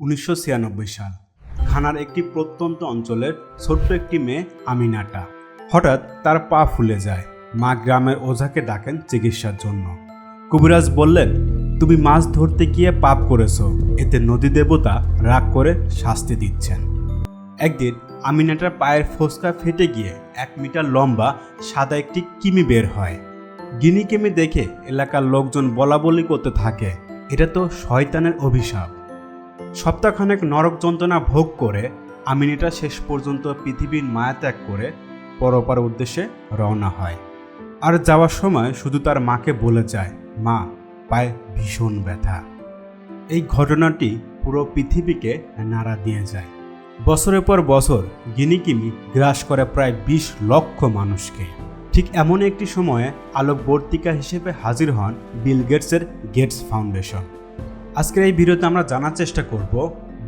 উনিশশো ছিয়ানব্বই সাল। ঘানার একটি প্রত্যন্ত অঞ্চলের ছোট্ট একটি মেয়ে আমিনাটা। হঠাৎ তার পা ফুলে যায়। মা গ্রামের ওঝাকে ডাকেন চিকিৎসার জন্য। কবিরাজ বললেন, তুমি মাছ ধরতে গিয়ে পাপ করেছ। এতে নদী দেবতা রাগ করে শাস্তি দিচ্ছেন। একদিন আমিনাটার পায়ের ফোসকা ফেটে গিয়ে এক মিটার লম্বা সাদা একটি কিমি বের হয়। গিনি কিমি দেখে এলাকার লোকজন বলা বলি করতে থাকে। এটা তো শয়তানের অভিশাপ। সপ্তাহখানেক নরক যন্ত্রণা ভোগ করে আমিনিটা শেষ পর্যন্ত পৃথিবীর মায়া ত্যাগ করে পরপার উদ্দেশ্যে রওনা হয়। আর যাওয়ার সময় শুধু তার মাকে বলে যায়, মা, পায়ে ভীষণ ব্যথা। এই ঘটনাটি পুরো পৃথিবীকে নাড়া দিয়ে যায়। বছরের পর বছর গিনিকিমি গ্রাস করে প্রায় বিশ লক্ষ মানুষকে। ঠিক এমন একটি সময়ে আলোকবর্তিকা হিসেবে হাজির হন বিল গেটসের গেটস ফাউন্ডেশন। আজকের এই ভিডিওতে আমরা জানার চেষ্টা করব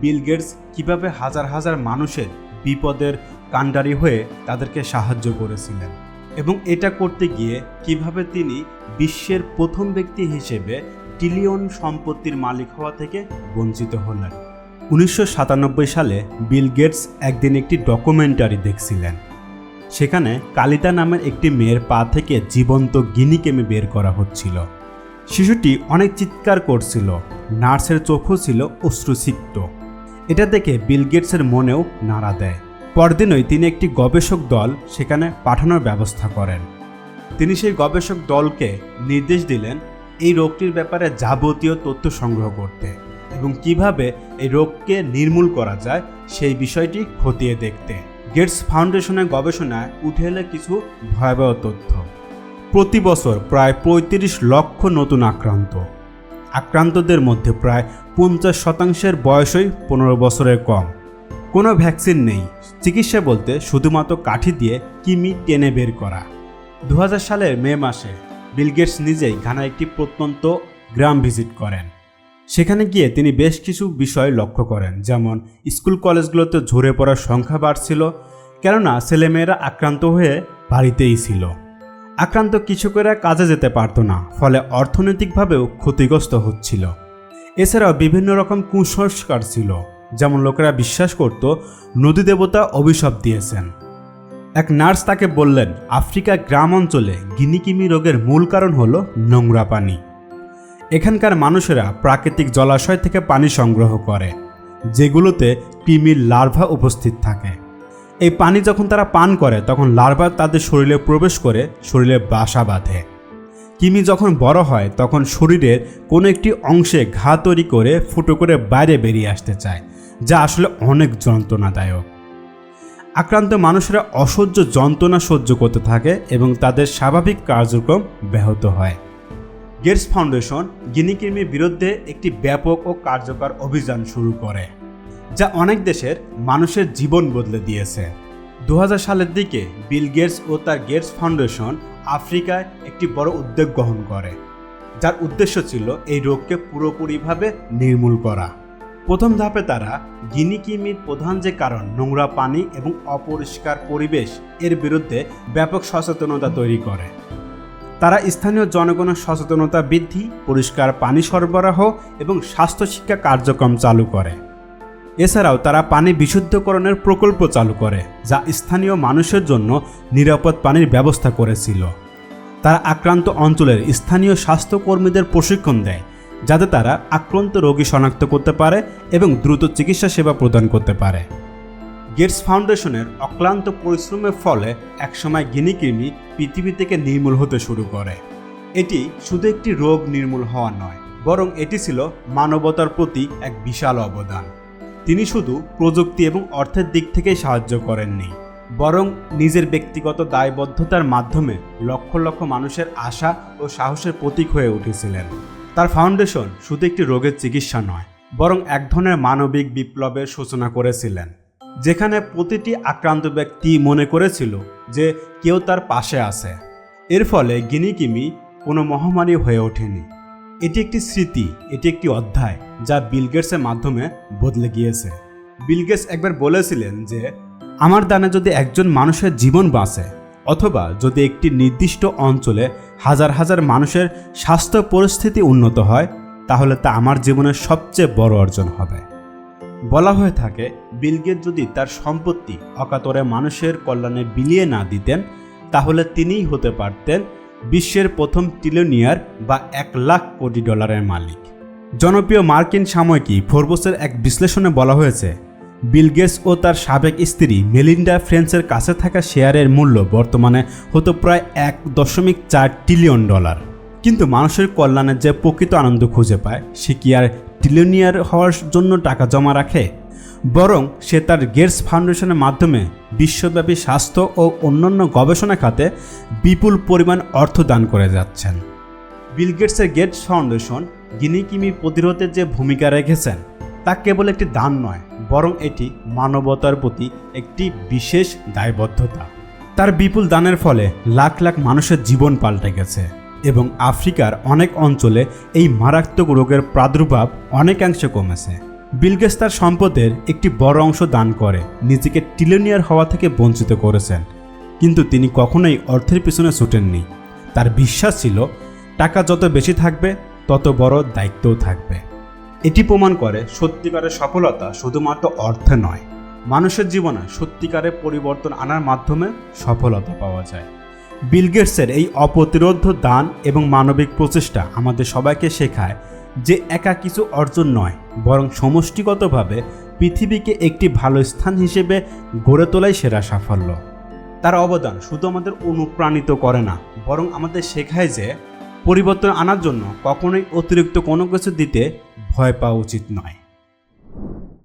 বিল গেটস কীভাবে হাজার হাজার মানুষের বিপদের কাণ্ডারি হয়ে তাদেরকে সাহায্য করেছিলেন এবং এটা করতে গিয়ে কীভাবে তিনি বিশ্বের প্রথম ব্যক্তি হিসেবে ট্রিলিয়ন সম্পত্তির মালিক হওয়া থেকে বঞ্চিত হলেন। উনিশশো সাতানব্বই সালে বিল গেটস একদিন একটি ডকুমেন্টারি দেখছিলেন। সেখানে কালিতা নামের একটি মেয়ের পা থেকে জীবন্ত গিনিকেমে বের করা হচ্ছিল। শিশুটি অনেক চিৎকার করছিল, নার্সের চোখও ছিল অশ্রুসিক্ত। এটা দেখে বিল গেটসের মনেও নাড়া দেয়। পরদিনই তিনি একটি গবেষক দল সেখানে পাঠানোর ব্যবস্থা করেন। তিনি সেই গবেষক দলকে নির্দেশ দিলেন এই রোগটির ব্যাপারে যাবতীয় তথ্য সংগ্রহ করতে এবং কীভাবে এই রোগকে নির্মূল করা যায় সেই বিষয়টি খতিয়ে দেখতে। গেটস ফাউন্ডেশনের গবেষণায় উঠে এলে কিছু ভয়াবহ তথ্য। প্রতি বছর প্রায় পঁয়ত্রিশ লক্ষ নতুন আক্রান্ত। আক্রান্তদের মধ্যে প্রায় পঞ্চাশ শতাংশের বয়সই পনেরো বছরের কম। কোনো ভ্যাকসিন নেই, চিকিৎসা বলতে শুধুমাত্র কাঠি দিয়ে কিমি টেনে বের করা। দু হাজার সালের মে মাসে বিলগেটস নিজেই ঘানা একটি প্রত্যন্ত গ্রাম ভিজিট করেন। সেখানে গিয়ে তিনি বেশ কিছু বিষয় লক্ষ্য করেন, যেমন স্কুল কলেজগুলোতে ঝরে পড়ার সংখ্যা বাড়ছিল, কেননা ছেলেমেয়েরা আক্রান্ত হয়ে বাড়িতেই ছিল। আক্রান্ত কৃষকেরা কাজে যেতে পারতো না, ফলে অর্থনৈতিকভাবেও ক্ষতিগ্রস্ত হচ্ছিল। এছাড়াও বিভিন্ন রকম কুসংস্কার ছিল, যেমন লোকেরা বিশ্বাস করত, নদী দেবতা অভিশাপ দিয়েছেন। এক নার্স তাকে বললেন, আফ্রিকা গ্রাম অঞ্চলে গিনিকিমি রোগের মূল কারণ হল নোংরা পানি। এখানকার মানুষেরা প্রাকৃতিক জলাশয় থেকে পানি সংগ্রহ করে, যেগুলোতে কৃমির লার্ভা উপস্থিত থাকে। এই পানি যখন তারা পান করে, তখন লার্ভা তাদের শরীরে প্রবেশ করে, শরীরে বাসা বাঁধে। কিমি যখন বড় হয়, তখন শরীরের কোনো একটি অংশে ঘা তৈরি করে ফুটো করে বাইরে বেরিয়ে আসতে চায়, যা আসলে অনেক যন্ত্রণাদায়ক। আক্রান্ত মানুষেরা অসহ্য যন্ত্রণা সহ্য করতে থাকে এবং তাদের স্বাভাবিক কার্যক্রম ব্যাহত হয়। গেটস ফাউন্ডেশন গিনিকির্মির বিরুদ্ধে একটি ব্যাপক ও কার্যকর অভিযান শুরু করে। যা অনেক দেশের মানুষের জীবন বদলে দিয়েছে। দু হাজার সালের দিকে বিল গেটস ও তার গেটস ফাউন্ডেশন আফ্রিকায় একটি বড় উদ্যোগ গ্রহণ করে, যার উদ্দেশ্য ছিল এই রোগকে পুরোপুরিভাবে নির্মূল করা। প্রথম ধাপে তারা গিনিকিমির প্রধান যে কারণ, নোংরা পানি এবং অপরিষ্কার পরিবেশ এর বিরুদ্ধে ব্যাপক সচেতনতা তৈরি করে। তারা স্থানীয় জনগণের সচেতনতা বৃদ্ধি, পরিষ্কার পানি সরবরাহ এবং স্বাস্থ্য শিক্ষা কার্যক্রম চালু করে। এছাড়াও তারা পানি বিশুদ্ধকরণের প্রকল্প চালু করে, যা স্থানীয় মানুষের জন্য নিরাপদ পানির ব্যবস্থা করেছিল। তারা আক্রান্ত অঞ্চলের স্থানীয় স্বাস্থ্যকর্মীদের প্রশিক্ষণ দেয়, যাতে তারা আক্রান্ত রোগী শনাক্ত করতে পারে এবং দ্রুত চিকিৎসা সেবা প্রদান করতে পারে। গেটস ফাউন্ডেশনের অক্লান্ত পরিশ্রমের ফলে একসময় গিনিকৃমি পৃথিবী থেকে নির্মূল হতে শুরু করে। এটি শুধু একটি রোগ নির্মূল হওয়া নয়, বরং এটি ছিল মানবতার প্রতি এক বিশাল অবদান। তিনি শুধু প্রযুক্তি এবং অর্থের দিক থেকেই সাহায্য করেননি, বরং নিজের ব্যক্তিগত দায়বদ্ধতার মাধ্যমে লক্ষ লক্ষ মানুষের আশা ও সাহসের প্রতীক হয়ে উঠেছিলেন। তার ফাউন্ডেশন শুধু একটি রোগের চিকিৎসা নয়, বরং এক ধরনের মানবিক বিপ্লবের সূচনা করেছিলেন, যেখানে প্রতিটি আক্রান্ত ব্যক্তি মনে করেছিল যে কেউ তার পাশে আছে। এর ফলে গিনিকিমি কোনো মহামারী হয়ে ওঠেনি। এটি একটি স্মৃতি, এটি একটি অধ্যায় যা বিলগেটসের মাধ্যমে বদলে গিয়েছে। বিলগেটস একবার বলেছিলেন যে, আমার দানে যদি একজন মানুষের জীবন বাঁচে, অথবা যদি একটি নির্দিষ্ট অঞ্চলে হাজার হাজার মানুষের স্বাস্থ্য পরিস্থিতি উন্নত হয়, তাহলে তা আমার জীবনের সবচেয়ে বড় অর্জন হবে। বলা হয়ে থাকে বিলগেট যদি তার সম্পত্তি অকাতরে মানুষের কল্যাণে বিলিয়ে না দিতেন, তাহলে তিনিই হতে পারতেন বিশ্বের প্রথম ট্রিলিয়নিয়ার বা এক লাখ কোটি ডলারের মালিক। জনপ্রিয় মার্কিন সাময়িকী ফোরবসের এক বিশ্লেষণে বলা হয়েছে, বিল গেটস ও তার সাবেক স্ত্রী মেলিন্ডা ফ্রেন্সের কাছে থাকা শেয়ারের মূল্য বর্তমানে হতো প্রায় এক দশমিক চার ট্রিলিয়ন ডলার। কিন্তু মানুষের কল্যাণের যে প্রকৃত আনন্দ খুঁজে পায়, সে কি আর ট্রিলিয়নিয়ার হওয়ার জন্য টাকা জমা রাখে? বরং সে তার গেটস ফাউন্ডেশনের মাধ্যমে বিশ্বব্যাপী স্বাস্থ্য ও অন্যান্য গবেষণা খাতে বিপুল পরিমাণ অর্থ দান করে যাচ্ছেন। বিল গেটসের গেটস ফাউন্ডেশন গিনি কিমি প্রতিরোধের যে ভূমিকা রেখেছেন, তা কেবল একটি দান নয়, বরং এটি মানবতার প্রতি একটি বিশেষ দায়বদ্ধতা। তার বিপুল দানের ফলে লাখ লাখ মানুষের জীবন পাল্টে গেছে এবং আফ্রিকার অনেক অঞ্চলে এই মারাত্মক রোগের প্রাদুর্ভাব অনেকাংশে কমেছে। বিলগেস তার সম্পদের একটি বড় অংশ দান করে, নিজেকে টিলেনিয়ার হওয়া থেকে বঞ্চিত করেছেন। কিন্তু তিনি কখনোই অর্থের পিছনে ছুটেননি। তার বিশ্বাস ছিল, টাকা যত বেশি থাকবে, তত বড় দায়িত্বও থাকবে। এটি প্রমাণ করে সত্যিকারের সফলতা শুধুমাত্র অর্থে নয়, মানুষের জীবনে সত্যিকারের পরিবর্তন আনার মাধ্যমে সফলতা পাওয়া যায়। বিল গেটসের এই অপ্রতিরোধ দান এবং মানবিক প্রচেষ্টা আমাদের সবাইকে শেখায় যে একা কিছু অর্জন নয়, বরং সমষ্টিগতভাবে পৃথিবীকে একটি ভালো স্থান হিসেবে গড়ে তোলাই সেরা সাফল্য। তার অবদান শুধু আমাদের অনুপ্রাণিত করে না, বরং আমাদের শেখায় যে পরিবর্তন আনার জন্য কখনোই অতিরিক্ত কোনো কিছু দিতে ভয় পাওয়া উচিত নয়।